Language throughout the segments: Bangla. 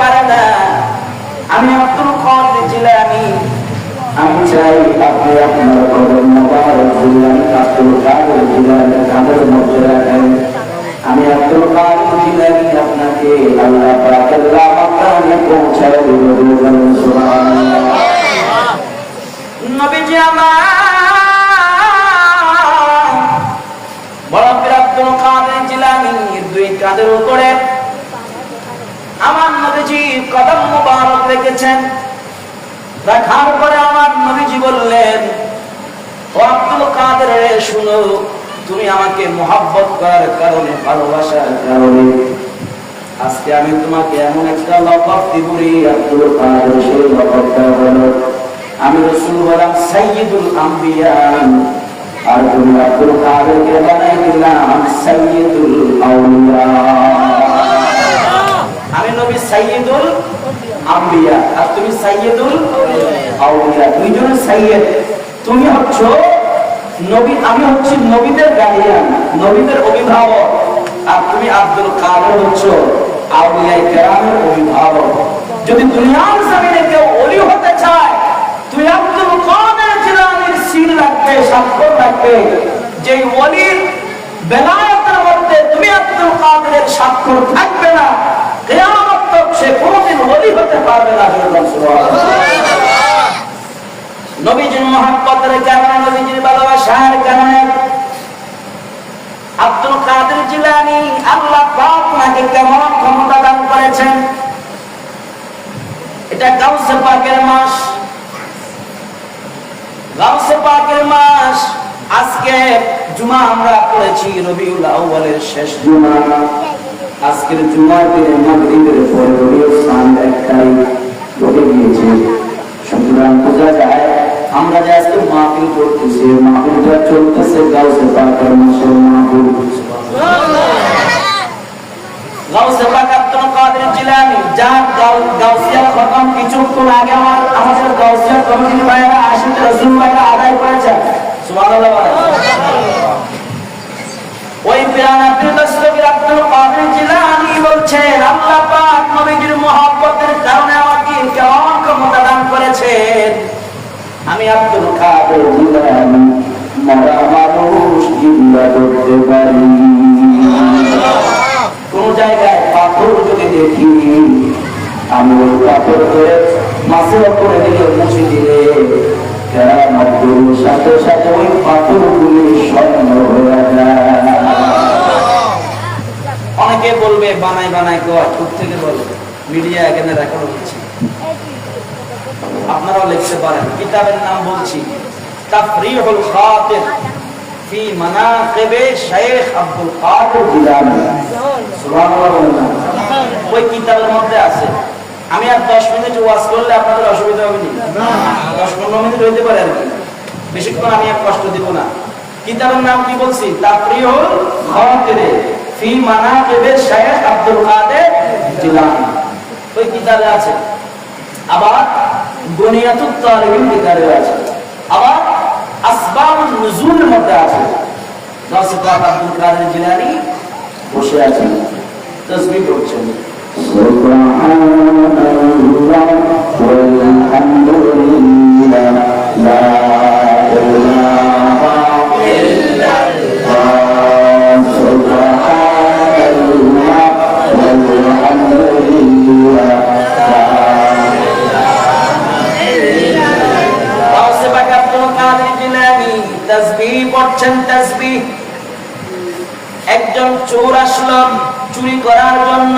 পারে না। আমি আব্দুল কাদের জিলানী আমি। চাই আপনি আপনার কদম মোবারক জিলানি আব্দুল কাদের জিলানি কাদের মধ্যে রাখেন। আমি আব্দুল কাদের জিলানি আপনাকে আল্লাহ পৌঁছায় দেব বলুন সুবহানাল্লাহ। নবীজি আমার বড় আব্দুল কাদের জিলানী দুই উপরে। আমার কদম মুবারক রেখেছেন। রাখার পরে আমার নবীজি বললেন, ও আব্দুল কাদের রে, শুনো, তুমি আমাকে মোহাব্বত করার কারণে, ভালোবাসার কারণে আজকে আমি তোমাকে এমন একটা লকব দিবরি আব্দুল কাদের, সেই লকবটা হলো, আমি রসুল বললাম, সাইয়্যিদুল আম্বিয়া, আর তুমি আব্দুল কাদেরকে বানাই দিলাম, সাইয়্যিদুল আউলিয়া আমি নবী সাইয়্যিদুল আম্বিয়া। আর তুমি সাইয়্যিদুল আউলিয়া। দুইজন সাইয়্যিদ তুমি হচ্ছ নবী, আমি হচ্ছি নবীদের গার্ডিয়ান নবীদের অভিভাবক। আর তুমি আব্দুল কাদের হচ্ছ আউলিয়া কেরামের অভিভাবক। যদি দুনিয়ার জমিনে কেউ অলি হতে চায় তুই আব্দুল কাদের জিলানির সিল রাখবে, স্বাক্ষর রাখবে। যে অলির বেলায়েতের মধ্যে তুমি আব্দুল কাদেরের স্বাক্ষর থাকবে না কিয়ামত সে কোনোদিন ওলি মাস। গাউসে পাকের মাস, আজকে জুমা আমরা পড়েছি রবিউল আউয়ালের শেষ জুমা। আজকের জুমার দিনে মাগরিবের পরে রবির স্থান একটাই ঢুকে গিয়েছে সুতরাং বোঝা যায়, আমরা যে আজকে মাহফিল করতেছি, মাহফিলটা চলতেছে গাউসে পাকের মাসের মাহফিল। গাউসে কাদের গাউসিয়া খতম আগে আমার, আমাদের গাউসিয়া কমিটির ভাইরা আশিক রসুল আদায় করেছেন। সুবহানাল্লাহ। ওই পিরানা পীরদস্তগীর আব্দুল কারণে আমাকে কেমন ক্ষমতা দান করেছেন। আমি আব্দুল কাদের জায়গায় পাথর যদি দেখি আমি ওই পাথর করে সাথে সাথে ওই স্বর্ণ হয়ে যায়। অনেকে বলবে, বানাই বানাই কয় খুব থেকে বলবে মিডিয়া এখানে রেকর্ড হচ্ছে আপনারাও লিখতে পারেন। কিতাবের নাম বলছি, তাফরিহুল খাতির, ফি মানাকিবে আব্দুল কাদের জিলানি। সুবহানাল্লাহ ওই কিতাবের মধ্যে আছে। আমি আর দশ মিনিট ওয়াজ করলে আপনাদের অসুবিধা হবে না? দশ পনেরো মিনিট হইতে পারে আর কি। বেশিক্ষণ আমি আর কষ্ট দিব না। কিতাবের নাম কি বলছি? তাফরিহুল খাতির। ফি আব্দুল কাদের জিলানী। ওই কিতাবে আছে। আবার বুনিয়াতুত তালিবিন কিতাবে আছে। আবার আসবাবুন নুজুল মধ্যে আছে। নসিবাত আব্দুল কাদের জিলানী বসে তসবিহ করছেন সুবহানাল্লাহ ওয়াল হামদুলিল্লাহ লা পড়ছেন তাসবিহ। একজন চোর আসলো চুরি করার জন্য।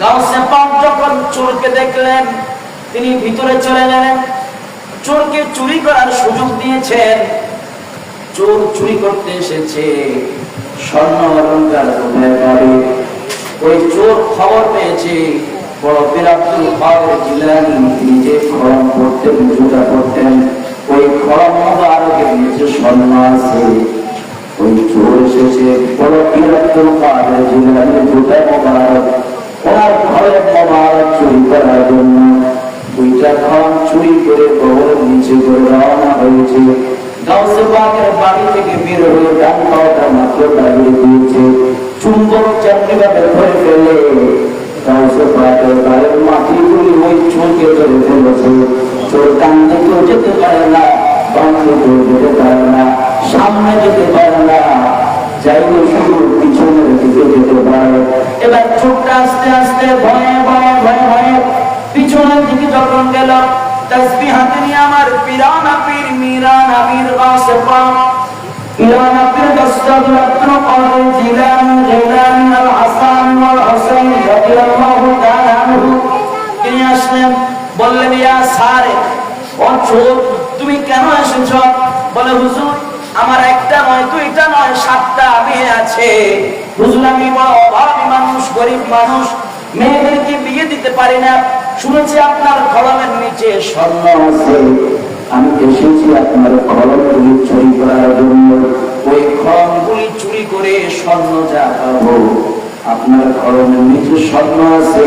গাউসে পাক যখন চোরকে দেখলেন, তিনি ভিতরে চলে গেলেন। চোরকে চুরি করার সুযোগ দিয়েছেন। চোর চুরি করতে এসেছে। স্বর্ণ অলঙ্কার ওই চোর খবর পেয়েছে। বড় পীর আব্দুল কাদের জিলানী, তিনি যে খরম করতেন জুতা করতেন ওই খরম মোবারকের নিচে স্বর্ণ আছে ওই চোর এসেছে, বড় আব্দুল কাদের জিলানী জুতা মোবারক, ওনার ঘরের মোবারক চুরি করার জন্য। দুইটা খরম চুরি করে কবরের নিচে করে রওনা হয়েছে। গাউসে পাকের বাড়ি থেকে বের হয়ে ডান পাওয়াটা মাত্র দাঁড়িয়ে দিয়েছে। চুম্বক চাকরি ভাবে ধরে ফেলে। কাউসে পাটের গায়ের মাটিগুলি ওই চোখে ধরে ফেলেছে। ডান দিকেও যেতে পারে না দিকেও যেতে পারে না, সামনে যেতে পারে না যাইলে শুধু পিছনের দিকে যেতে পারে। এবার চোখটা আস্তে আস্তে, ভয়ে ভয়ে ভয়ে ভয়ে, পিছনের দিকে যখন গেল তিনি আসলেন বললেন ইয়া সারে ও চোর তুমি কেন এসেছ? বলে, হুজুর, আমার একটা নয়, দুইটা নয়, সাতটা মেয়ে আছে। হুজুর, আমি বড় অভাবী মানুষ, গরিব মানুষ। মেয়েদেরকে বিয়ে দিতে পারি না। শুনেছি আপনার কলমের নিচে স্বর্ণ আছে। আমি এসেছি আপনার কলমগুলি চুরি করার জন্য। ওই কলমগুলি চুরি করে স্বর্ণ যা পাবো। আপনার কলমের নিচে স্বর্ণ আছে।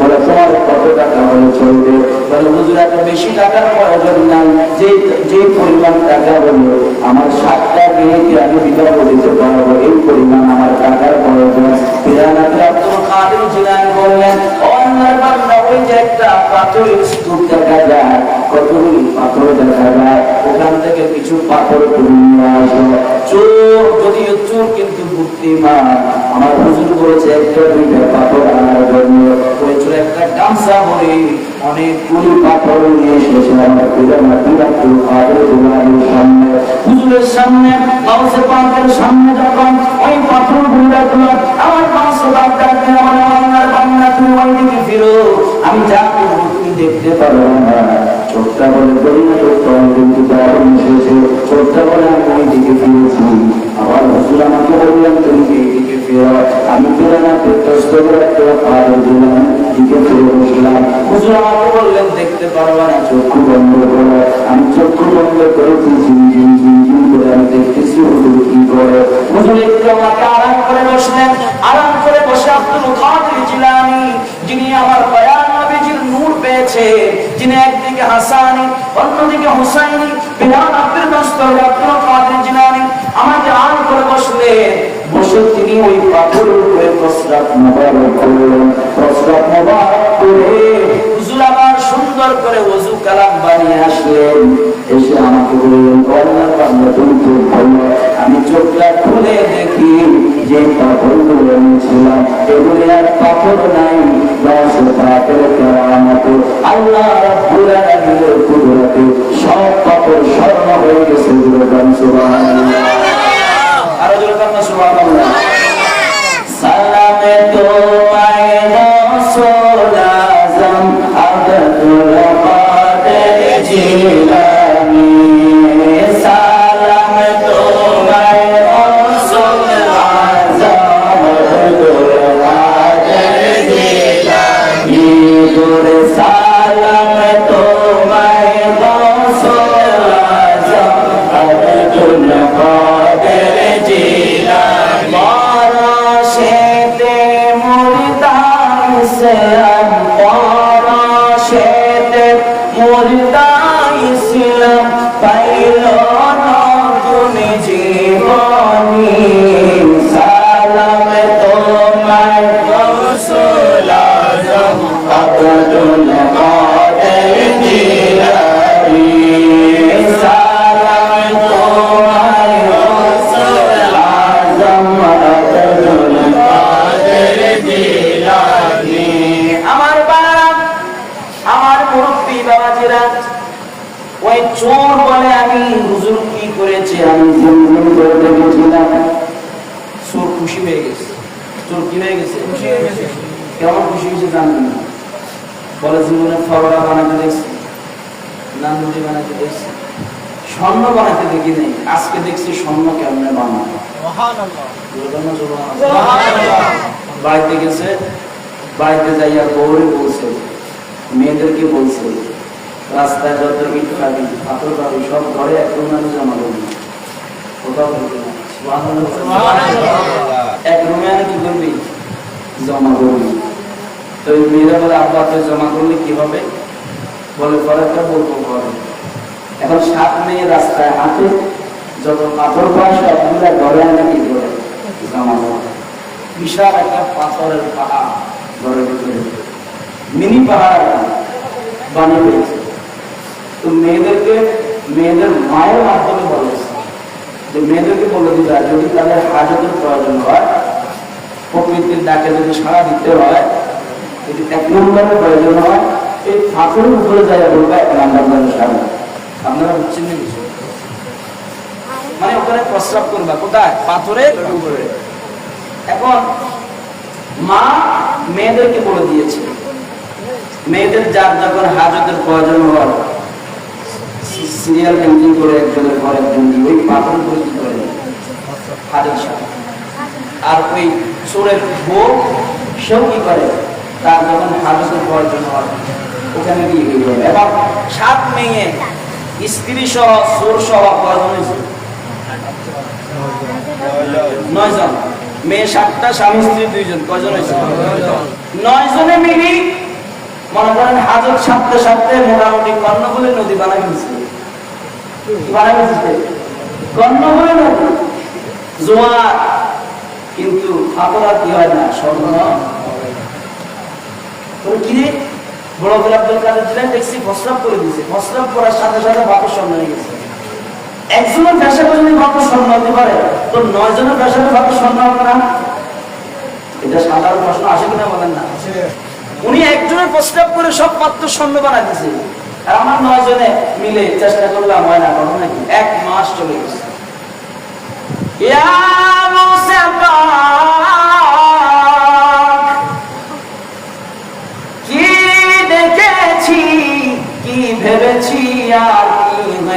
বলে তোমার কত টাকা হলে চলবে? বলে, হুজুর, এত বেশি টাকার প্রয়োজন নাই। যে যে পরিমাণ টাকা হলো, আমার সাতটা মেয়েকে আমি বিবাহ দিতে পারব, এই পরিমাণ আমার টাকার প্রয়োজন। পিরানাতে কাদের জিলানি বললেন আল্লাহর বান্দা ওই যে একটা পাথরের স্তূপ দেখা যায়, কতগুলি পাথর দেখা যায়, ওখান থেকে কিছু পাথর নিয়ে আসো চোর, যদিও চোর কিন্তু বুদ্ধিমান। আমার হুজুর বলেছে, একটা দুইটা পাথর আনার জন্য। চোর একটা গামছা ভরে অনেকগুলি পাথর নিয়ে এসেছে আমার পিরানা আব্দুল কাদের জিলানির সামনে। হুজুরের সামনে গাউসে পাকের সামনে যখন ওই পাথরগুলো রাখল আমার গাউসে পাক ডাকতে আমার আল্লাহর বান্দা তুমি ওই দিকে ফিরো আমি যা করব দেখতে পারো না চোখটা বলে চোখটা কিন্তু দারুণ এসেছে চোখটা বলে আমি ওই দিকে ফিরেছি। আবার হুজুর আমাকে বললেন, তুমি এই দিকে ফিরো। আমি ফিরে না প্রত্যস্ত করে একটা পাথর দিলাম, দিকে ফিরে বসলাম। হুজুর আমাকে বললেন, দেখতে পারবা না, চক্ষু বন্ধ করো। আমি চক্ষু বন্ধ করেছি, ঝিম ঝিম ঝিম ঝিম করে আমি দেখতেছি হুজুর কি করে। হুজুর একটু আমাকে আরাম করে বসলেন। আরাম করে বসে আব্দুল কাদের জিলানি, যিনি আমার পেয়েছে, যিনি একদিকে হাসানি, অন্যদিকে হুসাইনি, বিধান আব্দুল দস্তর আব্দুল কাদের জিলানি, আমাকে আর করে বসলেন বসে তিনি ওই পাথরের উপরে প্রস্রাব মোবারক করলেন। প্রস্রাব মোবারক করে বানিয়ে আসলেন এসে আমাকে বললেন কল্যাণ বাংলা তুমি খুব ভালো আমি চোখটা খুলে দেখি যে পাথরগুলো এনেছিলাম এগুলি আর পাথর নাই দশ পাথর কেরামত আল্লাহ রাব্বুল আলামিনের সব পাথর স্বর্ণ হয়ে গেছে say বানাতে দেখছি। বানাতে দেখছি। স্বর্ণ বানাতে দেখি নেই। আজকে দেখছি স্বর্ণ কেমনে বানানো বাড়িতে গেছে বাড়িতে যাইয়া বউরে বলছে মেয়েদেরকে বলছে রাস্তায় যত ইট পাবি পাথর পাবি সব ঘরে এক রুমে জমা করবি কোথাও করবি না। এক রুমে আনে কি করবি? জমা করবি তো এই মেয়েরা বলে, আব্বা জমা করলে কি হবে? বলে পরেরটা বলব পরে এখন সাত মেয়ে রাস্তায় হাঁটে, যত পাথর পায় সবগুলা ঘরে আনে কি করে? জমা বিশাল একটা পাথরের পাহাড় ঘরের ভিতরে। মিনি পাহাড় বানিয়ে ফেলেছে। তো মেয়েদেরকে, মেয়েদের মায়ের মাধ্যমে বলেছে যে মেয়েদেরকে বলে দিবে যদি তাদের হাজতের প্রয়োজন হয়, প্রকৃতির ডাকে যদি সাড়া দিতে হয় এক নম্বরের প্রয়োজন হয় এই পাথরের উপরে যায় বলবে এক নম্বর সাড়া আপনারা বুঝছেন না কিছু? মানে ওখানে প্রস্রাব করবা। কোথায়? পাথরের উপরে। এখন মা মেয়েদেরকে বলে দিয়েছে মেয়েদের যার যখন হাজতের প্রয়োজন হয় সিরিয়াল পেন্টিং করে একজনের ঘর একজন ওই পাথর করে কি করে হাজত আর ওই চোরের ভোগ সেও কি করে? তার যখন হাজতের প্রয়োজন হয় ওখানে কি করে। এবং সাত মেয়ে, স্ত্রী সহ চোর সহ হয়েছে মেয়ে সাতটা, স্বামী স্ত্রী দুইজন। হয়েছে নয় জনে মিলি মনে করেন সাতটা মোটামুটি কর্ণফুলে নদী ফেলছে কি বানাই ফেলছে নদী। জোয়ার। কিন্তু ফাতরা কি হয় না? স্বর্ণ। তোর কি রে বড় বড় আব্দুল কাদের জিলানি দেখছি ফসরাপ করে দিছে ফসরাপ করার সাথে সাথে বাপের স্বর্ণ গেছে। একজনের পেশাবে যদি বাপের স্বর্ণ হতে পারে তো নয় জনের পেশাবে বাপের স্বর্ণ হবে না? এটা সাধারণ প্রশ্ন আসে কিনা বলেন না? উনি একজনের প্রস্তাব করে সব পাত্র স্বর্ণ বানা আর আমার নয় জনে মিলে চেষ্টা করলাম হয় না কথা নাকি? এক মাস চলে গেছে। ইয়া মুসা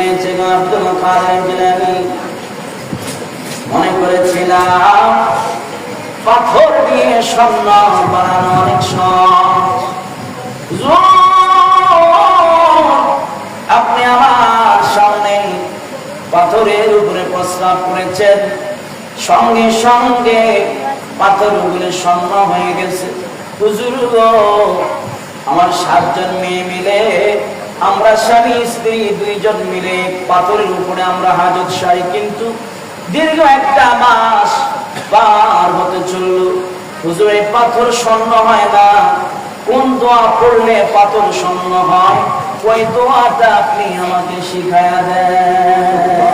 হয়েছে মনে করেছিলাম, পাথর দিয়ে স্বর্ণ বানানো অনেক আপনি আমার সামনে পাথরের উপরে প্রস্রাব করেছেন, সঙ্গে সঙ্গে পাথর উপরে স্বর্ণ হয়ে গেছে। আমার সাতজন মেয়ে মিলে আমরা স্বামী স্ত্রী দুইজন মিলে পাথরের উপরে আমরা হাজত সারি কিন্তু দীর্ঘ একটা মাস পার হতে চলল। হুজুর এই পাথর স্বর্ণ হয় না। কোন দোয়া পড়লে পাথর স্বর্ণ হয়? ওই দোয়াটা আপনি আমাকে শিখায়া দেন।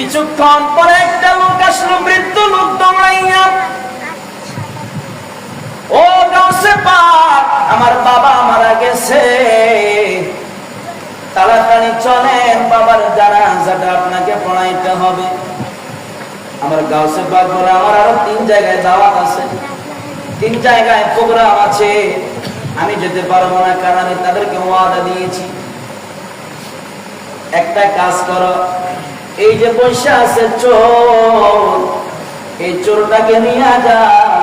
কিছুক্ষণ পরে একটা লোক আসলো, বৃদ্ধ লোক দৌড়াইয়া, ও গাছে পাক, আমার বাবা মারা গেছে। তাড়াতাড়ি চলেন, বাবার জানাজাটা আপনাকে পড়াইতে হবে। আমার গাউসে পাক বলে, আমার আরও তিন জায়গায় দাওয়াত আছে। তিন জায়গায় প্রোগ্রাম আছে। আমি যেতে পারব না, কারণ আমি তাদেরকে ওয়াদা দিয়েছি। একটা কাজ করো এই যে পয়সা আছে চোর এই চোরটাকে নিয়ে যা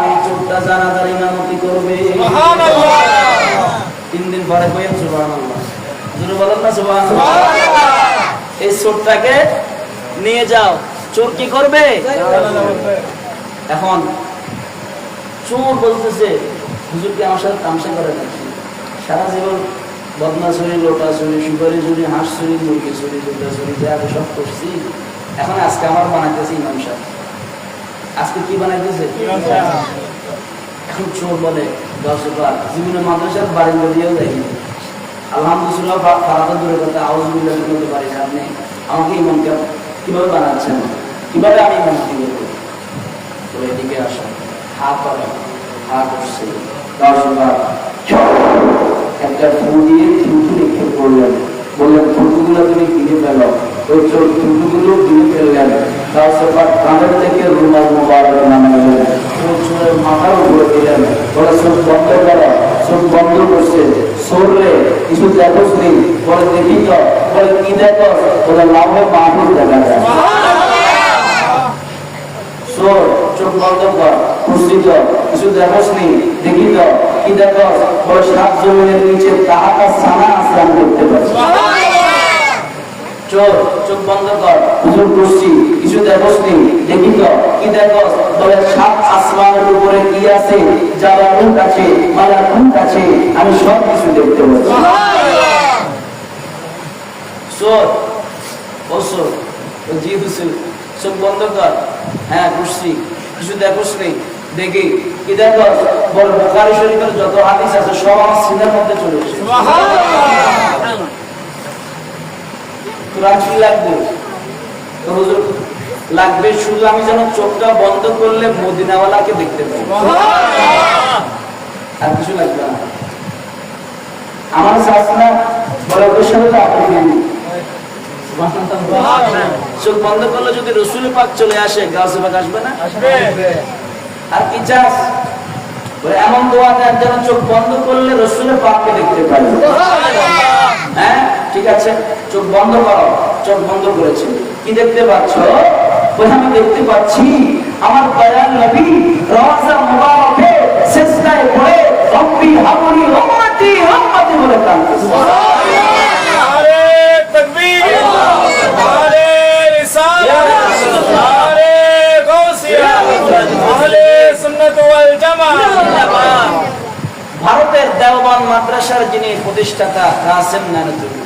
এই চোরটা জানাজার ইমামতি করবে। তিন দিন পরে সুবহানাল্লাহ। জোরে বলেন না সুবহানাল্লাহ। এই চোরটাকে নিয়ে যাও। চোর কি করবে? এখন চোর বলতেছে হুজুর কি আমার সাথে তামসা করে সারা জীবন বদনা চুরি লোটা চুরি সুপারি চুরি হাঁস চুরি মুরগি চুরি দুটা চুরি যা সব করছি। এখন আজকে আমার বানাইতেছে ইমাম সাহেব। আজকে কি বানাইতেছে? এখন চোর বলে, দশ বার। জীবনে মাদ্রাসার বাড়িতে দিয়েও দেখি আলহামদুলিল্লাহ ফারাদা দূরে কথা আওয়াজ বিল্লাহ করতে পারি আপনি আমাকে ইমামকে কীভাবে বানাচ্ছেন কীভাবে আমি ইমাম দিব তো এদিকে আসা। হা করে হা করছে দশ বার। একটা ফু দিয়ে থুতু রেখে করলেন বললেন থুতুগুলো তুমি কিনে ফেল। ওই চোখ থুতুগুলো কিনে ফেললেন। তারপর কাঁধের থেকে রুমাল মোবারক নামাইলেন। মাথার উপরে দিলেন। বলে চোখ বন্ধ করো চোখ বন্ধ করছে। সরলে কিছু দেখোস নেই বলে, দেখি তো। বলে, কি দেখো বলে লাভে মাহুর দেখা যায়। চোর চোখ বন্ধ কর, খুশি তো, কিছু দেখোস নি? দেখি তো। কি দেখো আছে? আমি সব কিছু দেখতে পাচ্ছি চোখ বন্ধ কর। হ্যাঁ খুশি কিছু দেখোস নেই দেখি কি দেখো বল বুখারি শরীফের যত হাদিস আছে সব আমার সিনের মধ্যে চলে এসেছে। কোরআন কি লাগবে? তো হুজুর লাগবে শুধু আমি যেন চোখটা বন্ধ করলে মদিনাওয়ালাকে দেখতে পাই। আর কিছু লাগবে না। আমার শাসনা সাথে তো আপনি চোখ বন্ধ করলে যদি রসুল পাক চলে আসে গাছে পাক আসবে না? আর কি চাস? এমন দোয়া দেন যেন চোখ বন্ধ করলে রসুলের পাপকে দেখতে পারি হ্যাঁ ঠিক আছে, চোখ বন্ধ করো, চোখ বন্ধ করেছে। কি দেখতে পাচ্ছ? আমি দেখতে পাচ্ছি আমার দয়াল নবী রওজা মুবারকে সিজদায় পড়ে রব্বি হাবলি উম্মতি উম্মতি বলে কাঁদছে। সুবহানাল্লাহ। আরে, তাকবীর। আল্লাহু আকবার আরে, রিসালাত। ভারতের দেওবান মাদ্রাসার যিনি প্রতিষ্ঠাতা কাসেম নানতুল্লাহ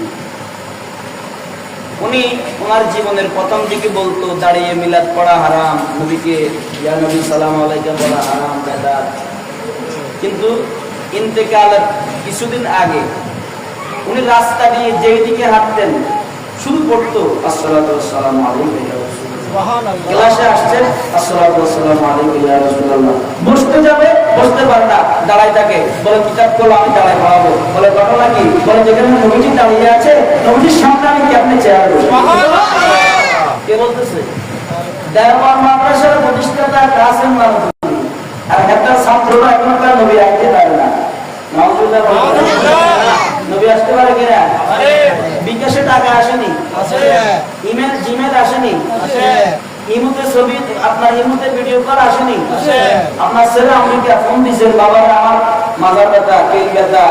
উনি ওনার জীবনের প্রথম দিকে বলতো, দাঁড়িয়ে মিলাদ পড়া হারাম, নবীকে নবী সালাম আলাইকা বলা হারাম, বেদাত। কিন্তু ইন্তেকালের কিছুদিন আগে উনি রাস্তা দিয়ে যেই দিকে হাঁটতেন শুরু করতো আসসালাতু ওয়াসসালামু আলাইকা। ইয়া রাসূলুল্লাহ ক্লাসে আসছেন আসসালাতু ওয়াসসালামু ইয়া রাসূলুল্লাহ। বসতে যাবে বসতে পারে না দাঁড়ায় থাকে। বলে কিতাব করল আমি দাঁড়ায় পড়াবো। বলে ঘটনা কি? বলে যেখানে নবীজি দাঁড়িয়ে আছে নবীজির সামনে আমি কি আপনি চেয়ার কে বলতেছে? দেওয়ার মাদ্রাসার প্রতিষ্ঠাতা কাসেম নানতুল্লাহ আর একটা ছাত্ররা এখনকার নবী আসতে পারে না। নবী আসতে পারে কিনা? টাকা আসেনি? ইমেল জিমেল আসেনি? ইমুতে ছবি আপনার ইমুতে ভিডিও কল আসেনি? আপনার ছেলে আমাকে ফোন বাবারা আমার মাজার ব্যথা ব্যথা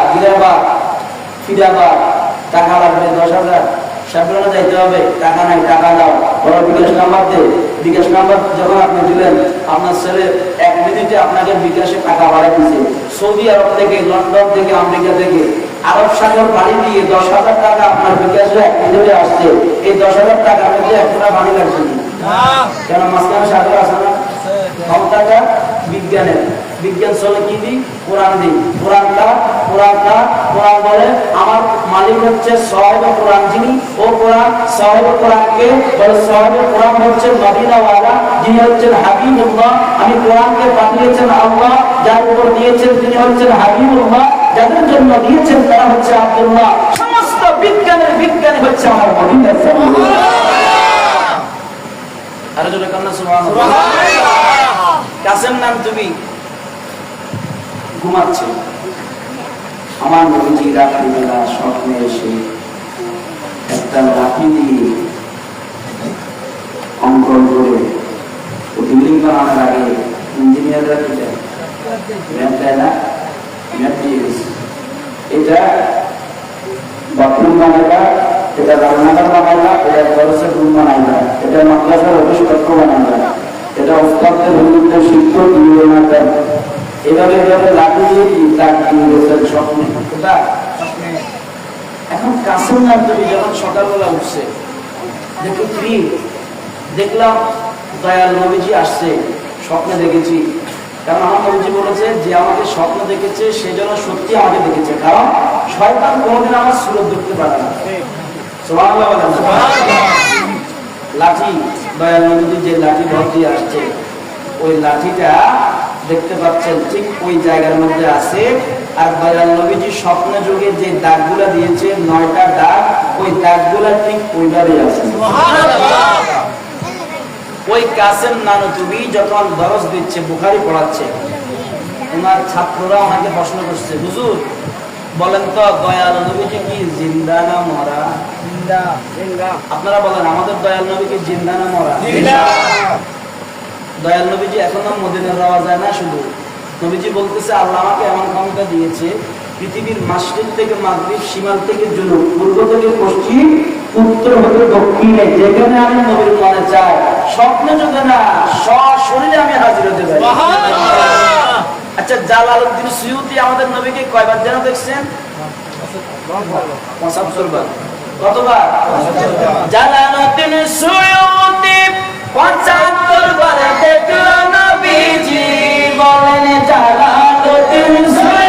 টাকা লাগবে দশ হাজার। সাবধানে যাইতে হবে টাকা নাই টাকা দাও। বড় বিকাশ নাম্বার দে। বিকাশ নাম্বার যখন আপনি দিলেন আপনার ছেলে এক মিনিটে আপনাকে বিকাশে টাকা বাড়াই দিছে। সৌদি আরব থেকে লন্ডন থেকে আমেরিকা থেকে। আরব সাগর বাড়ি দিয়ে দশ হাজার টাকা আপনার বিকাশে এক মিনিটে আসছে। এই দশ হাজার টাকার মধ্যে এক টাকা বাড়ি লাগছে। কেন মাঝখানে সাগর আছে না? ক্ষমতাটা বিজ্ঞানের। বিজ্ঞান চলে কি দি কোরআন দি কোরআনটা কোরআনটা কোরআন বলে আমার মালিক হচ্ছে সাহেব কোরআন যিনি। ও কোরআন, সাহেব কোরআনকে বলে সাহেব কোরআন হচ্ছে যিনি হচ্ছেন হাবিবুল্লাহ। আমি কোরআনকে পাঠিয়েছেন আল্লাহ, যার উপর দিয়েছেন তিনি হচ্ছেন হাবিবুল্লাহ। যাদের জন্য দিয়েছেন তারা হচ্ছে আব্দুল্লাহ। সমস্ত বিজ্ঞানের বিজ্ঞানী হচ্ছে আমার মদিনার আরও জোরে কান্না কাসেম নাম তুমি? ঘুমাচ্ছে। আমার নবীজি রাত্রিবেলা স্বপ্নে এসে একটা লাঠি দিয়ে অঙ্কন করে বিল্ডিং বানানোর আগে ইঞ্জিনিয়াররা কি দেয় না? এটা বাথরুম এটা রান্নাঘর এটা রুম এটা মাদ্রাসার অফিস কক্ষ এটা শিক্ষক দিয়ে এভাবে এভাবে তার স্বপ্নে। এখন কাসেম নাম যখন সকালবেলা উঠছে দেখো দেখলাম দয়াল নবীজি আসছে, স্বপ্নে দেখেছি। কারণ আমার নবীজি বলেছে যে আমাকে স্বপ্ন দেখেছে, সে যেন সত্যি আমাকে দেখেছে। কারণ শয়তান কোনোদিন আমার সুরত ধরতে পারে না। লাঠি যে লাঠি আসছে, ওই লাঠিটা দেখতে পাচ্ছেন ঠিক ওই জায়গার মধ্যে আছে। আর দয়াল নবীজি স্বপ্ন যুগে যে দাগগুলা দিয়েছে, নয়টা দাগ, ওই দাগগুলা ঠিক ওইভাবে আছে। ওই কাসেম নানতুবি যখন দরজ দিচ্ছে বুখারি পড়াচ্ছে ওনার ছাত্ররা ওনাকে প্রশ্ন করছে হুজুর বলেন তো দয়াল নবীজি কি জিন্দা না মরা? আপনারা বলেন আমাদের দয়াল নবী কি জিন্দা না মরা? দয়াল নবীজি এখনও মদিনার রওয়া যায় না শুধু। নবীজি বলতেছে আল্লাহ আমাকে এমন ক্ষমতা দিয়েছে পৃথিবীর মাসরিক থেকে মাগরিব সীমান্ত থেকে জুনুব পূর্ব থেকে পশ্চিম উত্তর হতে দক্ষিণে যেখানে আমি নবীর মনে চাই স্বপ্নে যদি না সশরীরে আমি হাজির হতে পারি। আচ্ছা জালালউদ্দিন সুয়ুতি আমাদের নবীকে কয়বার যেন দেখছেন? পঁচাত্তর বার কতবার জালালউদ্দিন সুয়ুতি পঁচাত্তর বার দেখল নবীজি বলেন জালালউদ্দিন সুয়ুতি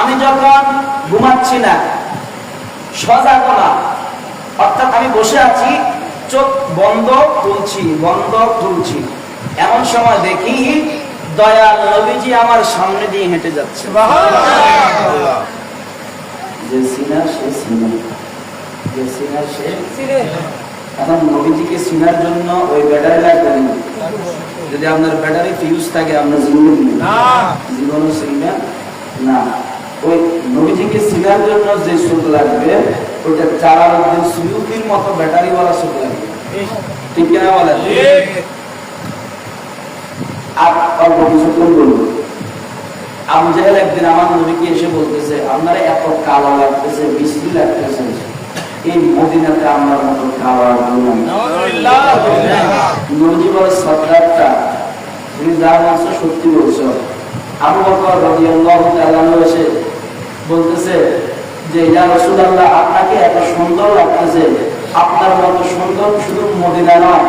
আমি যখন ঘুমাচ্ছি না সজাগ না অর্থাৎ আমি বসে আছি চোখ বন্ধ তুলছি বন্ধ তুলছি। এমন সময় দেখি দয়াল নবীজি আমার সামনে দিয়ে হেঁটে যাচ্ছে। যে সিনা সে সিনা যে সিনা সে এখন নবীজিকে সিনার জন্য ওই ব্যাটারি লাগবে না। যদি আপনার ব্যাটারি ফিউজ থাকে আপনার জীবন জীবনও সিনা না। ওই নবীজিকে সিনার জন্য যে সুখ লাগবে মতো ব্যাটারিওয়ালা সুখ লাগবে। ঠিক কিনা আমার এত কালো লাগতেছে বিশ্রী লাগতেছে। এই মদিনাতে আমার মতো খাওয়ার বলে সত্যি বলছো। তাআলা এসে বলতেছে যে, ইয়া আল্লাহ আপনাকে এত সুন্দর লাগতেছে। আপনার মতো সুন্দর শুধু মদিনা নয়,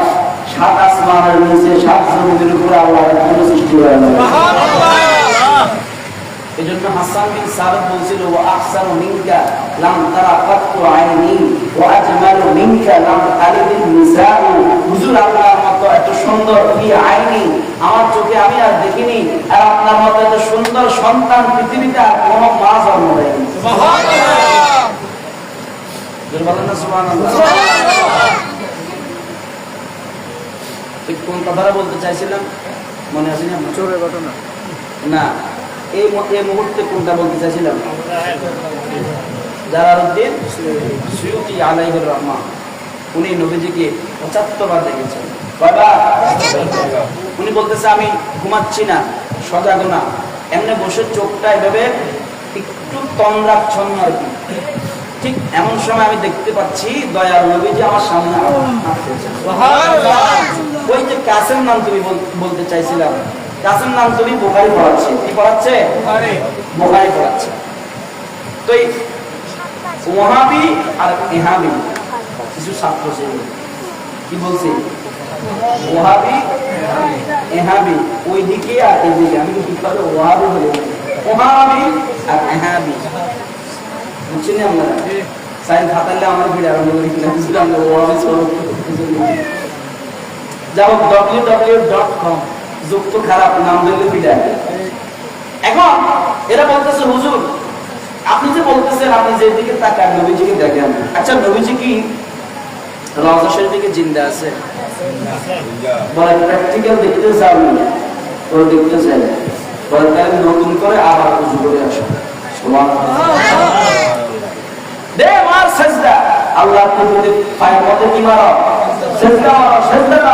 সাত আসমানের নিচে সাত জমিনের উপরে আল্লাহ সৃষ্টি হয় না এই জন্য হাসান বিন সাবিত বলছিল ও আহসানু মিনকা লাম তারা কাত্তু আইনি ও আজমালু মিনকা লাম তালিদিন নিসাউ হুজুর আপনার মতো এত সুন্দর কি আইনি আমার চোখে আমি আর দেখিনি আর আপনার মতো এত সুন্দর সন্তান পৃথিবীতে আর কোনো মা জন্ম দেয়নি। কোন কথাটা বলতে চাইছিলাম? মনে আছে না? চোরের ঘটনা। না। এই মুহূর্তে কোনটা বলতে চাইছিলাম সুয়ুতি আলাইহির রহমান। উনি নবীজিকে পঁচাত্তর বার দেখেছেন। কয়বার? উনি বলতেছে, আমি ঘুমাচ্ছি না সজাগ না। এমনি বসে চোখটা এভাবে একটু তন্দ্রাচ্ছন্ন আর কি। ঠিক এমন সময় আমি দেখতে পাচ্ছি দয়াল নবীজি আমার সামনে ওই যে কাসেম নাম তুমি বল- বলতে চাইছিলাম। কাসেম নাম তুমি বোকারি পড়াচ্ছে। কি পড়াচ্ছে? বোকারি। পড়াচ্ছে। তো এই ওহাবি আর ইহাবি কিছু ছাত্র ছিল কি বলছি? ওহাবি এহাবি ওই দিকে আর এই দিকে আমি কি পারব? ওহাবি বলে। ওহাবি আর এহাবি। বুঝছেন আপনারা? সাইন খাতালে আমার ভিড় আরম্ভ করি কিনা বুঝলাম ওহাবি সব যাও ডব্লিউ ডব্লিউ ডট কম যুক্ত খারাপ নাম দিলে বিদায় এখন এরা বলতেছে, হুজুর, আপনি যে বলতেছেন, আপনি যে দিকে তাকান, নবীজিকে দেখেন। আচ্ছা নবীজি কি জিন্দা আছে? বলে প্র্যাকটিক্যাল দেখতে তো দেখতে বলে তাহলে নতুন করে আবার উজু করে আল্লাহ তুমি মধ্যে কি মারো? সেজদা সেজদা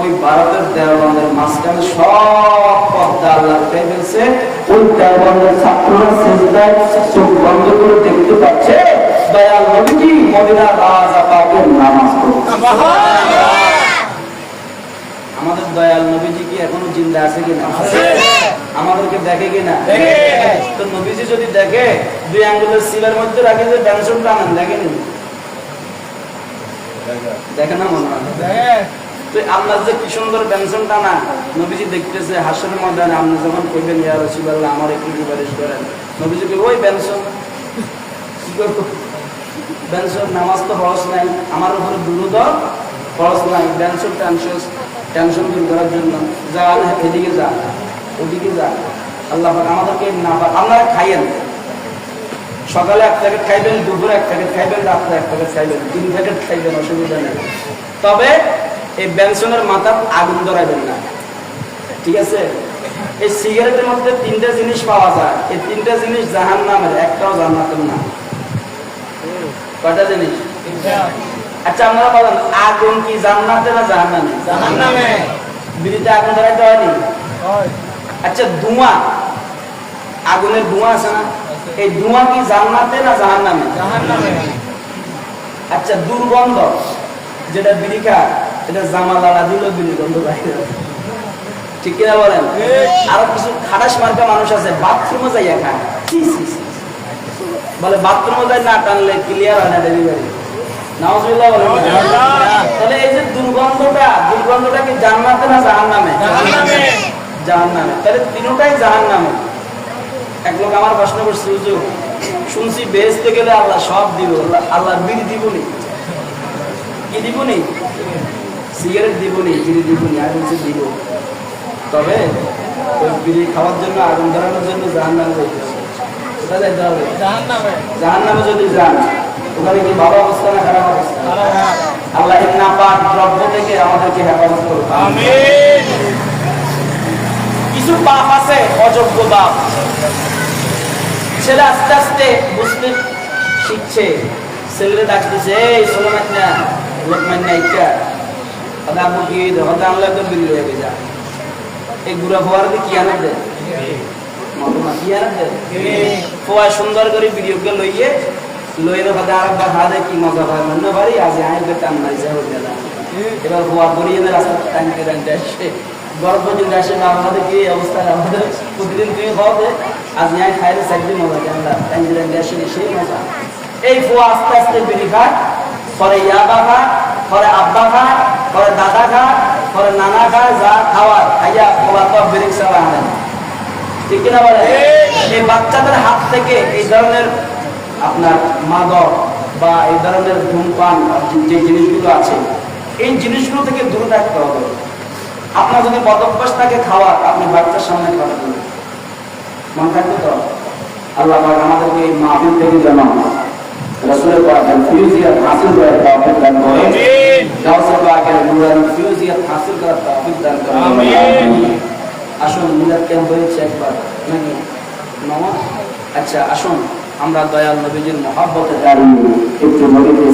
ওই ভারতের মাঝখানে সব আল্লাহ ফেলছে। ওই ছাত্ররা চোখ বন্ধ করে দেখতে পাচ্ছে দয়াল মদিনার নামাজ আমাদের দয়াল নবীজি কি এখনও জিন্দা আছে কিনা আমাদেরকে দেখে কিনা। তো নবীজি যদি দেখে দুই আঙ্গুলের সিলের মধ্যে রাখে যে ব্যঞ্জন টানেন দেখেনি দেখে। না মনে হয়? তো আপনার যে কি সুন্দর নবীজি দেখতেছে, হাসরের ময়দানে আপনি যখন কইবেন, ইয়া রাসূলুল্লাহ, আমার একটু সুপারিশ করেন। ওই ব্যঞ্জন। ব্যঞ্জন, নামাজ তো নাই, আমার উপরে নাই, ব্যঞ্জন টেনশন টেনশন দূর করার জন্য। যা এদিকে যা, ওদিকে যা। আল্লাহ আমাদেরকে না আপনারা খাইয়েন। সকালে এক প্যাকেট খাইবেন, দুপুরে এক প্যাকেট খাইবেন, রাত্রে এক প্যাকেট খাইবেন, তিন প্যাকেট খাইবেন, অসুবিধা নেই। তবে এই বেনসনের মাথা আগুন ধরাইবেন না। ঠিক আছে? এই সিগারেটের মধ্যে তিনটা জিনিস পাওয়া যায়। এই তিনটা জিনিস জাহান নামের একটাও জান্নাতের না। কয়টা জিনিস? আচ্ছা আপনারা বলেন আগুন কি জান্নাতে না জাহান্নামে? বিড়িতে আগুন ধরাইতে হয়নি? আচ্ছা ধোঁয়া। আগুনের ধোঁয়া আছে না? এই ধোঁয়া কি জান্নাতে না জাহান্নামে। আচ্ছা দুর্গন্ধ যেটা বিড়ি খায় এটা জামা লালা দিল গন্ধ বাইরে ঠিক কিনা বলেন? আরও কিছু খাটাস মার্কা মানুষ আছে বাথরুমে যাইয়া খায়। বলে বাথরুমে যাই না টানলে ক্লিয়ার হয় না ডেলিভারি তাহলে এই যে দুর্গন্ধটা দুর্গন্ধটা কি জান্নাতে না জাহান্নামে? জাহান্নামে। তাহলে তিনটাই জাহান্নামে। এক লোক আমার প্রশ্ন করছে হুজুর শুনছি বেহেস্তে গেলে আল্লাহ সব দিব আল্লাহ- আল্লাহ বিড়ি দিবনি। কি দিবনি? সিগারেট দিবনি বিড়ি দিবনি আর বলছে দিব। তবে ওই বিড়ি খাওয়ার জন্য আগুন ধরানোর জন্য জাহান নামে যাইতে হবে। কোথায় যাইতে হবে? জাহান নামে যদি যান ওখানে কি ভালো অবস্থা না খারাপ অবস্থা? আল্লাহ নাপাক দ্রব্য থেকে আমাদেরকে হেফাজত করবে কিছু পাপ আছে অযোগ্য পাপ। ছেলে আস্তে আস্তে বুঝতে শিখছে। ছেলেরে ডাকতেছে এই শোনো না না এই গুড়া আই এবার ফোয়া বড়িয়ে রাস্তা টানতে টানতে আসে। গর্ব দিন, আসে না আমাদের কি অবস্থা? আমাদের প্রতিদিন তুমি হবে আজ ন্যায় খাইলে চাকরি মজা এই ফোয়া আস্তে আস্তে বেরি খায়। পরে ইয়াবা খায় পরে আব্বা খায় পরে দাদা খায় পরে নানা খায় যা খাওয়ার খাইয়া ফোয়া তো বেরিক চালা আনেন। ঠিক কিনা বলে এই বাচ্চাদের হাত থেকে এই ধরনের আপনার মাদক বা এই ধরনের ধূমপান যে জিনিসগুলো আছে এই জিনিসগুলো থেকে দূরে থাকতে হবে। আপনার যদি বদভ্যাস থাকে খাওয়ার আপনি বাচ্চার সামনে খাওয়ার দিন মনে থাকবে তো? আল্লাহ আমাদেরকে এই মাহফিল থেকে যেন রসুলের পাকের ফিউজিয়াত হাসিল করার তৌফিক দান করেন গাউসে পাকের নুরানি ফিউজিয়াত হাসিল করার তৌফিক দান করেন আমিন। আসুন মিলাদ ক্যাম্প হয়েছে একবার নাকি নমা আচ্ছা আসুন আমরা দয়াল নবীজির মহাব্বতে দাঁড়িয়ে একটু নবীকে